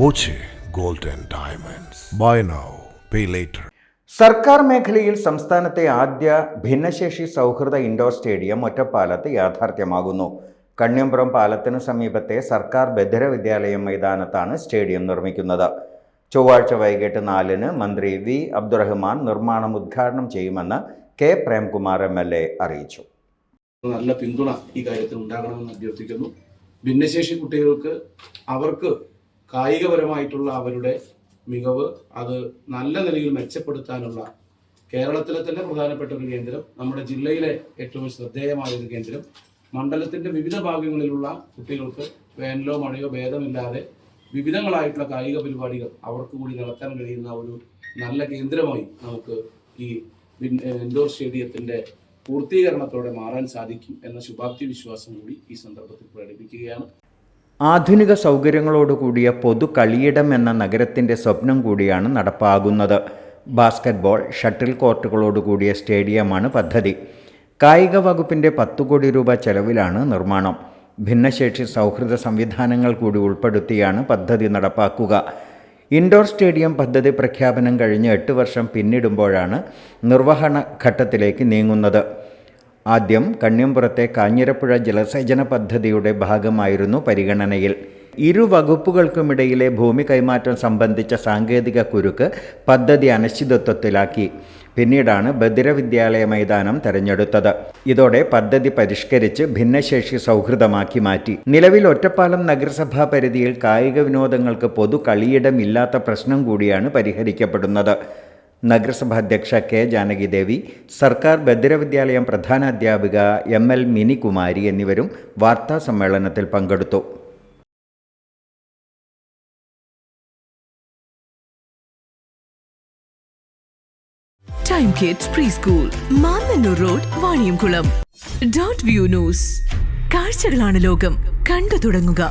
Boche gold and diamonds. Buy now pay later സർക്കാർ മേഖലയിൽ സംസ്ഥാനത്തെ ആദ്യ ഭിന്നശേഷി സൗഹൃദ ഇൻഡോർ സ്റ്റേഡിയം ഒറ്റപ്പാലത്ത് യാഥാർത്ഥ്യമാകുന്നു. കണ്ണിയമ്പുറം പാലത്തിന് സമീപത്തെ സർക്കാർ ബധിര വിദ്യാലയം മൈതാനത്താണ് സ്റ്റേഡിയം നിർമ്മിക്കുന്നത്. ചൊവ്വാഴ്ച വൈകിട്ട് നാലിന് മന്ത്രി വി. അബ്ദുറഹ്മാൻ നിർമ്മാണം ഉദ്ഘാടനം ചെയ്യുമെന്ന് K. Premkumar M L A അറിയിച്ചു. നല്ല പിന്തുണ ഈ കാര്യത്തിൽ ഉണ്ടാകണമെന്ന് അഭ്യർത്ഥിക്കുന്നു. ഭിന്നശേഷി കുട്ടികൾക്ക് അവർക്ക് കായികപരമായിട്ടുള്ള അവരുടെ മികവ് അത് നല്ല നിലയിൽ മെച്ചപ്പെടുത്താനുള്ള കേരളത്തിലെ തന്നെ പ്രധാനപ്പെട്ട ഒരു കേന്ദ്രം നമ്മുടെ ജില്ലയിലെ ഏറ്റവും ശ്രദ്ധേയമായ ഒരു കേന്ദ്രം മണ്ഡലത്തിന്റെ വിവിധ ഭാഗങ്ങളിലുള്ള കുട്ടികൾക്ക് വേനലോ മഴയോ ഭേദമില്ലാതെ വിവിധങ്ങളായിട്ടുള്ള കായിക പരിപാടികൾ അവർക്ക് കൂടി നടത്താൻ കഴിയുന്ന ഒരു നല്ല കേന്ദ്രമായി നമുക്ക് ഈ ഇൻഡോർ സ്റ്റേഡിയത്തിന്റെ പൂർത്തീകരണത്തോടെ മാറാൻ സാധിക്കും എന്ന ശുഭാപ്തി വിശ്വാസം കൂടി ഈ സന്ദർഭത്തിൽ പ്രകടിപ്പിക്കുകയാണ്. ആധുനിക സൗകര്യങ്ങളോടുകൂടിയ പൊതു കളിയിടം എന്ന നഗരത്തിന്റെ സ്വപ്നം കൂടിയാണ് നടപ്പാകുന്നത്. ബാസ്ക്കറ്റ്ബോൾ ഷട്ടിൽ കോർട്ടുകളോടുകൂടിയ സ്റ്റേഡിയമാണ് പദ്ധതി. കായിക വകുപ്പിന്റെ പത്തു കോടി രൂപ ചെലവിലാണ് നിർമ്മാണം. ഭിന്നശേഷി സൗഹൃദ സംവിധാനങ്ങൾ കൂടി ഉൾപ്പെടുത്തിയാണ് പദ്ധതി നടപ്പാക്കുക. ഇൻഡോർ സ്റ്റേഡിയം പദ്ധതി പ്രഖ്യാപനം കഴിഞ്ഞ് എട്ട് വർഷം പിന്നിടുമ്പോഴാണ് നിർവഹണ ഘട്ടത്തിലേക്ക് നീങ്ങുന്നത്. ആദ്യം കണ്ണിയമ്പുറത്തെ കാഞ്ഞിരപ്പുഴ ജലസേചന പദ്ധതിയുടെ ഭാഗമായിരുന്നു പരിഗണനയിൽ. ഇരു വകുപ്പുകൾക്കുമിടയിലെ ഭൂമി കൈമാറ്റം സംബന്ധിച്ച സാങ്കേതിക കുരുക്ക് പദ്ധതി അനിശ്ചിതത്വത്തിലാക്കി. പിന്നീടാണ് ബദിര വിദ്യാലയ മൈതാനം തെരഞ്ഞെടുത്തത്. ഇതോടെ പദ്ധതി പരിഷ്കരിച്ച് ഭിന്നശേഷി സൗഹൃദമാക്കി മാറ്റി. നിലവിൽ ഒറ്റപ്പാലം നഗരസഭാ പരിധിയിൽ കായിക വിനോദങ്ങൾക്ക് പൊതു കളിയിടമില്ലാത്ത പ്രശ്നം കൂടിയാണ് പരിഹരിക്കപ്പെടുന്നത്. നഗരസഭാ അധ്യക്ഷ കെ ജാനകിദേവി സർക്കാർ ബദിരവിദ്യാലയം പ്രധാന അധ്യാപിക എം എൽ മിനികുമാരി എന്നിവരും വാർത്താ സമ്മേളനത്തിൽ പങ്കെടുത്തു. Time kids pre school Mannanoor road Vaniyamkulam dot view news കാഴ്ചകളാണ് ലോകം. കണ്ടു തുടങ്ങുക.